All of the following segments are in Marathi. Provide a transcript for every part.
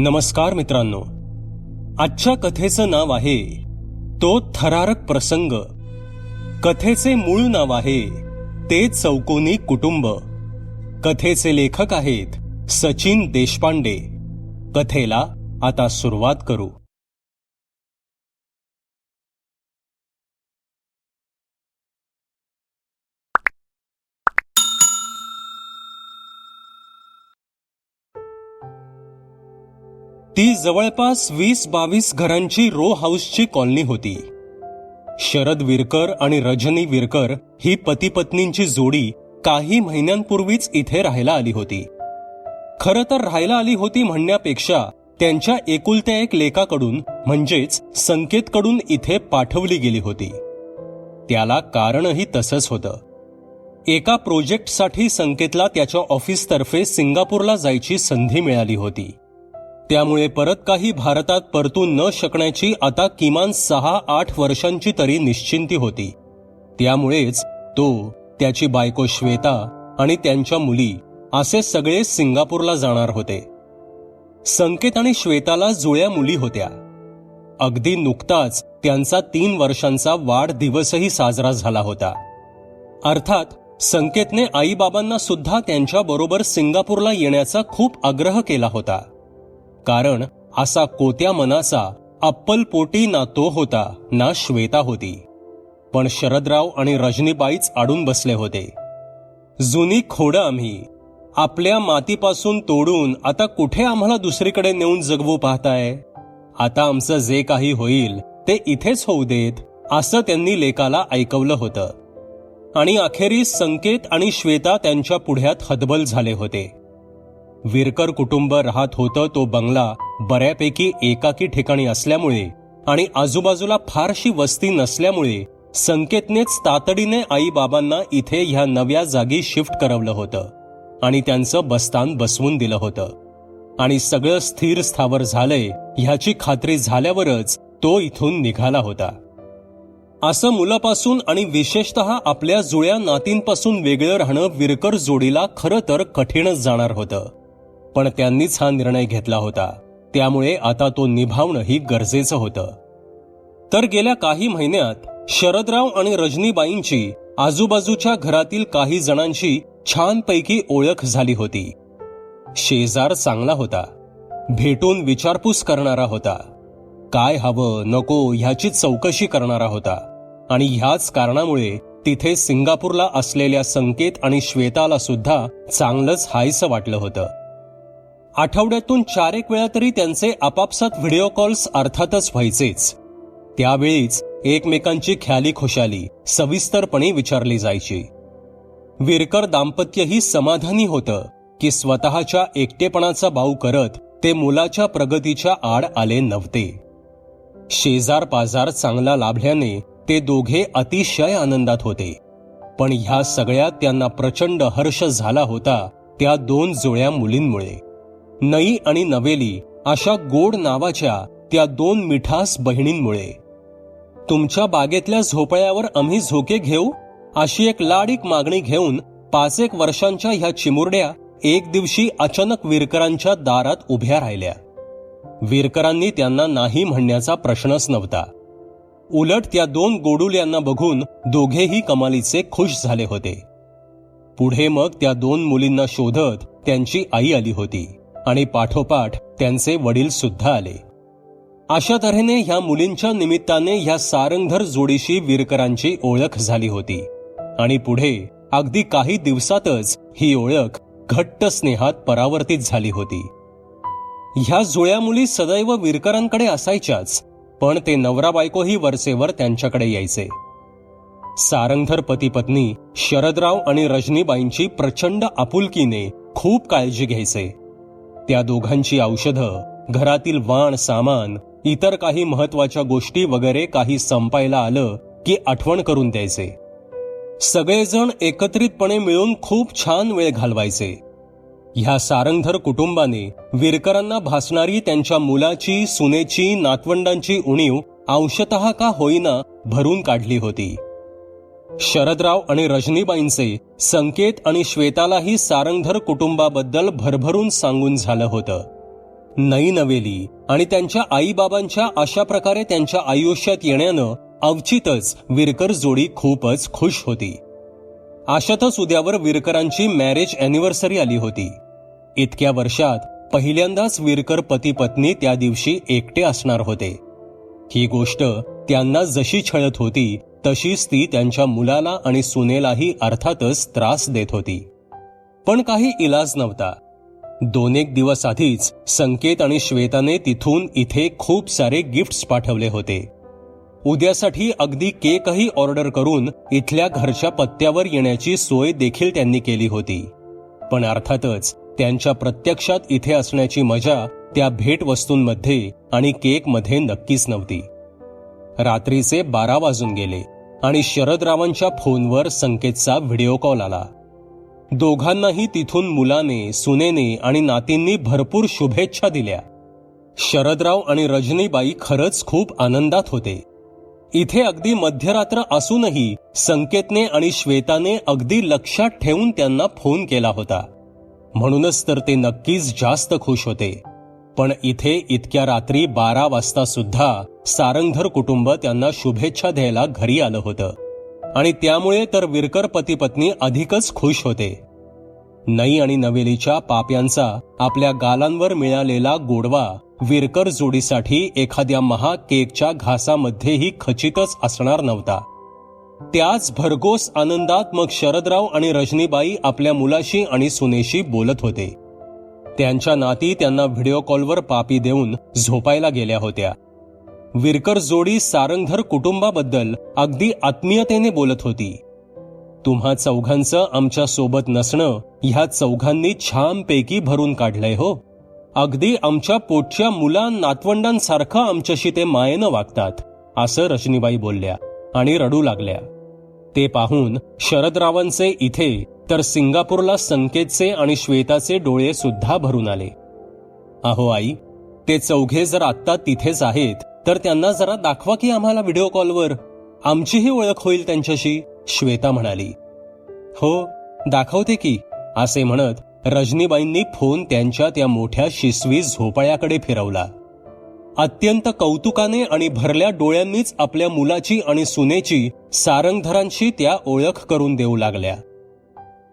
नमस्कार मित्रांनो. आजच्या कथेचं नाव आहे तो थरारक प्रसंग. कथेचे मूळ नाव आहे ते चौकोनी कुटुंब. कथेचे लेखक आहेत सचिन देशपांडे. कथेला आता सुरुवात करू. ती जवळपास वीस बावीस घरांची रो हाऊसची कॉलनी होती. शरद विरकर आणि रजनी विरकर ही पतीपत्नींची जोडी काही महिन्यांपूर्वीच इथे राहायला आली होती. खरं तर राहायला आली होती म्हणण्यापेक्षा त्यांच्या एकुलत्या एक लेखाकडून म्हणजेच संकेतकडून इथे पाठवली गेली होती. त्याला कारणही तसंच होतं. एका प्रोजेक्टसाठी संकेतला त्याच्या ऑफिसतर्फे सिंगापूरला जायची संधी मिळाली होती. त्यामुळे परत काही भारतात परतून न शकण्याची आता किमान सहा आठ वर्षांची तरी निश्चिंती होती. त्यामुळेच तो त्याची बायको श्वेता आणि त्यांच्या मुली असे सगळे सिंगापूरला जाणार होते. संकेत आणि श्वेताला जुळ्या मुली होत्या. अगदी नुकताच त्यांचा तीन वर्षांचा वाढदिवसही साजरा झाला होता. अर्थात संकेतने आईबाबांना सुद्धा त्यांच्या बरोबर सिंगापूरला येण्याचा खूप आग्रह केला होता. कारण असा कोत्या मनाचा अप्पलपोटी ना तो होता ना श्वेता होती. पण शरदराव आणि रजनीबाईच आडून बसले होते. जुनी खोडं आम्ही आपल्या मातीपासून तोडून आता कुठे आम्हाला दुसरीकडे नेऊन जगवू पाहताय? आता आमचं जे काही होईल ते इथेच होऊ देत असं त्यांनी लेकाला ऐकवलं होतं. आणि अखेरीस संकेत आणि श्वेता त्यांच्या पुढ्यात हतबल झाले होते. विरकर कुटुंब राहत होतं तो बंगला बऱ्यापैकी एकाकी ठिकाणी असल्यामुळे आणि आजूबाजूला फारशी वस्ती नसल्यामुळे संकेतनेच तातडीने आई बाबांना इथे ह्या नव्या जागी शिफ्ट करवलं होतं आणि त्यांचं बस्तान बसवून दिलं होतं. आणि सगळं स्थिर स्थावर झालंय ह्याची खात्री झाल्यावरच तो इथून निघाला होता. असं मुलापासून आणि विशेषतः आपल्या जुळ्या नातींपासून वेगळं राहणं विरकर जोडीला खरं तर कठीणच जाणार होतं. पण त्यांनीच हा निर्णय घेतला होता. त्यामुळे आता तो निभावणंही गरजेचं होतं. तर गेल्या काही महिन्यात शरदराव आणि रजनीबाईंची आजूबाजूच्या घरातील काही जणांची छानपैकी ओळख झाली होती. शेजार चांगला होता. भेटून विचारपूस करणारा होता. काय हवं नको ह्याची चौकशी करणारा होता. आणि ह्याच कारणामुळे तिथे सिंगापूरला असलेल्या संकेत आणि श्वेताला सुद्धा चांगलंच हायसं वाटलं होतं. आठवड्यातून चार एक वेळा तरी त्यांचे आपापसात व्हिडिओ कॉल्स अर्थातच व्हायचेच. त्यावेळीच एकमेकांची ख्याली खुशाली सविस्तरपणे विचारली जायची. विरकर दाम्पत्यही समाधानी होतं की स्वतःच्या एकटेपणाचा बाऊ करत ते मुलाच्या प्रगतीच्या आड आले नव्हते. शेजार पाजार चांगला लाभल्याने ते दोघे अतिशय आनंदात होते. पण ह्या सगळ्यात त्यांना प्रचंड हर्ष झाला होता त्या दोन जुळ्या मुलींमुळे. नई आणि नवेली अशा गोड नावाच्या त्या दोन मिठास बहिणींमुळे. तुमच्या बागेतल्या झोपळ्यावर आम्ही झोके घेऊ? अशी एक लाडीक मागणी घेऊन पाच एक वर्षांच्या ह्या चिमुरड्या एक दिवशी अचानक विरकरांच्या दारात उभ्या राहिल्या. विरकरांनी त्यांना नाही म्हणण्याचा प्रश्नच नव्हता. उलट त्या दोन गोडुल्यांना बघून दोघेही कमालीचे खुश झाले होते. पुढे मग त्या दोन मुलींना शोधत त्यांची आई आली होती. आणि पाठोपाठ त्यांचे वडील सुद्धा आले. अशा तऱ्हेने ह्या मुलींच्या निमित्ताने ह्या सारंगधर जोडीशी विरकरांची ओळख झाली होती. आणि पुढे अगदी काही दिवसातच ही ओळख घट्ट स्नेहात परावर्तित झाली होती. ह्या जुळ्या मुली सदैव विरकरांकडे असायच्याच पण ते नवरा बायकोही वरचेवर त्यांच्याकडे यायचे. सारंगधर पती पत्नी शरदराव आणि रजनीबाईंची प्रचंड आपुलकीने खूप काळजी घ्यायचे. त्या दोघांची औषधं घरातील वाण सामान इतर काही महत्त्वाच्या गोष्टी वगैरे काही संपायला आलं की आठवण करून द्यायचे. सगळेजण एकत्रितपणे मिळून खूप छान वेळ घालवायचे. ह्या सारंगधर कुटुंबाने विरकरांना भासणारी त्यांच्या मुलाची सुनेची नातवंडांची उणीव अंशतः का होईना भरून काढली होती. शरदराव आणि रजनीबाईंचे संकेत आणि श्वेतालाही सारंगधर कुटुंबाबद्दल भरभरून सांगून झालं होतं. नई नवेली आणि त्यांच्या आईबाबांच्या अशा प्रकारे त्यांच्या आयुष्यात येण्यानं अवचितच विरकर जोडी खूपच खुश होती. अशातच उद्यावर विरकरांची मॅरेज अॅनिव्हर्सरी आली होती. इतक्या वर्षात पहिल्यांदाच विरकर पती पत्नी त्या दिवशी एकटे असणार होते. ही गोष्ट त्यांना जशी छळत होती तशीच ती त्यांच्या मुलाला आणि सुनेलाही अर्थातच त्रास देत होती. पण काही इलाज नव्हता. दोन एक दिवस आधीच संकेत आणि श्वेताने तिथून इथे खूप सारे गिफ्ट्स पाठवले होते. उद्यासाठी अगदी केकही ऑर्डर करून इथल्या घरच्या पत्त्यावर येण्याची सोय देखील त्यांनी केली होती. पण अर्थातच त्यांच्या प्रत्यक्षात इथे असण्याची मजा त्या भेटवस्तूंमध्ये आणि केकमध्ये नक्कीच नव्हती. रात्रीचे बारा वाजून गेले आणि शरदरावांच्या फोनवर संकेतचा व्हिडिओ कॉल आला. दोघांनाही तिथून मुलाने सुनेने आणि नातींनी भरपूर शुभेच्छा दिल्या. शरदराव आणि रजनीबाई खरंच खूप आनंदात होते. इथे अगदी मध्यरात्र असूनही संकेतने आणि श्वेताने अगदी लक्षात ठेवून त्यांना फोन केला होता. म्हणूनच तर ते नक्कीच जास्त खुश होते. पण इथे इतक्या रात्री बारा वाजता सुद्धा सारंगधर कुटुंब त्यांना शुभेच्छा द्यायला घरी आलं होतं. आणि त्यामुळे तर विरकर पती पत्नी अधिकच खुश होते. नई आणि नवेलीच्या पाप्यांचा आपल्या गालांवर मिळालेला गोडवा विरकर जोडीसाठी एखाद्या महा केकच्या घासामध्येही खचितच असणार नव्हता. त्याच भरघोस आनंदात मग शरदराव आणि रजनीबाई आपल्या मुलाशी आणि सुनेशी बोलत होते. त्यांच्या नाती त्यांना व्हिडिओ कॉलवर पापी देऊन झोपायला गेल्या होत्या. विरकर जोडी सारंगधर कुटुंबाबद्दल अगदी आत्मीयतेने बोलत होती. तुम्हा चौघांचं आमच्यासोबत नसणं ह्या चौघांनी छानपैकी भरून काढलंय हो. अगदी आमच्या पोटच्या मुलां नातवंडांसारखं आमच्याशी ते मायेनं वागतात असं रजनीबाई बोलल्या आणि रडू लागल्या. ते पाहून शरदरावांचे इथे तर सिंगापूरला संकेतचे आणि श्वेताचे डोळे सुद्धा भरून आले. अहो आई ते चौघे जर आत्ता तिथेच आहेत तर त्यांना जरा दाखवा की आम्हाला व्हिडिओ कॉलवर. आमचीही ओळख होईल त्यांच्याशी श्वेता म्हणाली. हो दाखवते की असे म्हणत रजनीबाईंनी फोन त्यांच्या त्या मोठ्या शिसवी झोपाळ्याकडे फिरवला. अत्यंत कौतुकाने आणि भरल्या डोळ्यांनीच आपल्या मुलाची आणि सुनेची सारंगधरांशी त्या ओळख करून देऊ लागल्या.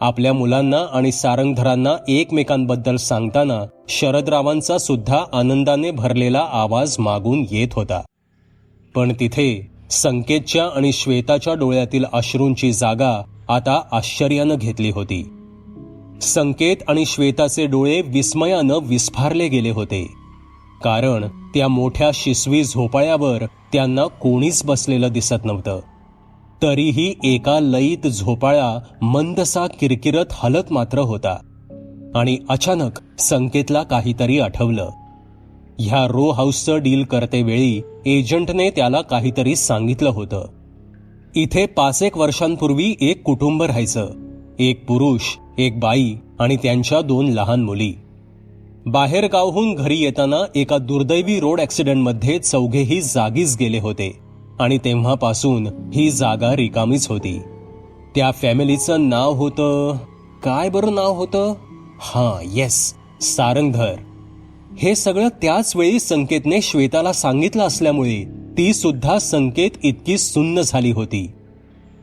आपल्या मुलांना आणि सारंगधरांना एकमेकांबद्दल सांगताना शरदरावांचा सुद्धा आनंदाने भरलेला आवाज मागून येत होता. पण तिथे संकेतच्या आणि श्वेताच्या डोळ्यातील अश्रूंची जागा आता आश्चर्यानं घेतली होती. संकेत आणि श्वेताचे डोळे विस्मयानं विस्फारले गेले होते. कारण त्या मोठ्या शिसवी झोपाळ्यावर त्यांना कोणीच बसलेलं दिसत नव्हतं. तरीही एका लयीत झोपाळा मंदसा किरकिरत हलत मात्र होता. आणि अचानक संकेतला काहीतरी आठवलं. ह्या रो हाऊसचं डील करतेवेळी एजंटने त्याला काहीतरी सांगितलं होतं. इथे पाच एक वर्षांपूर्वी एक कुटुंब राहायचं. एक पुरुष एक बाई आणि त्यांच्या दोन लहान मुली. बाहेर गावहून घरी येताना एका दुर्दैवी रोड ऍक्सिडेंटमध्ये चौघेही जागीच गेले होते. आणि तेव्हापासून ही जागा रिकामीच होती. त्या फॅमिलीचं नाव होतं काय बरं नाव होतं? हां येस सारंगधर. हे सगळं त्याच वेळी संकेतने श्वेताला सांगितलं असल्यामुळे ती सुद्धा संकेत इतकी सुन्न झाली होती.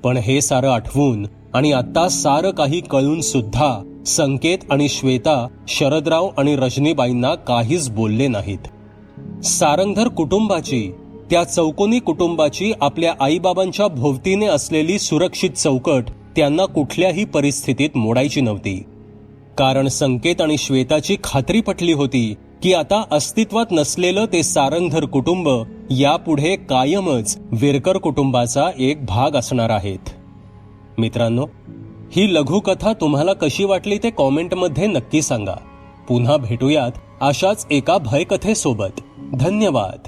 पण हे सारं आठवून आणि आत्ता सारं काही कळून सुद्धा संकेत आणि श्वेता शरदराव आणि रजनीबाईंना काहीच बोलले नाहीत. सारंगधर कुटुंबाची त्या चौकोनी कुटुंबाची आपल्या आईबाबांच्या भोवतीने असलेली सुरक्षित चौकट त्यांना कुठल्याही परिस्थितीत मोडायची नव्हती. कारण संकेत आणि श्वेताची खात्री पटली होती की आता अस्तित्वात नसलेलं ते सारंगधर कुटुंब यापुढे कायमच विरकर कुटुंबाचा एक भाग असणार आहेत. मित्रांनो ही लघुकथा तुम्हाला कशी वाटली ते कॉमेंटमध्ये नक्की सांगा. पुन्हा भेटूयात अशाच एका भयकथेसोबत. धन्यवाद.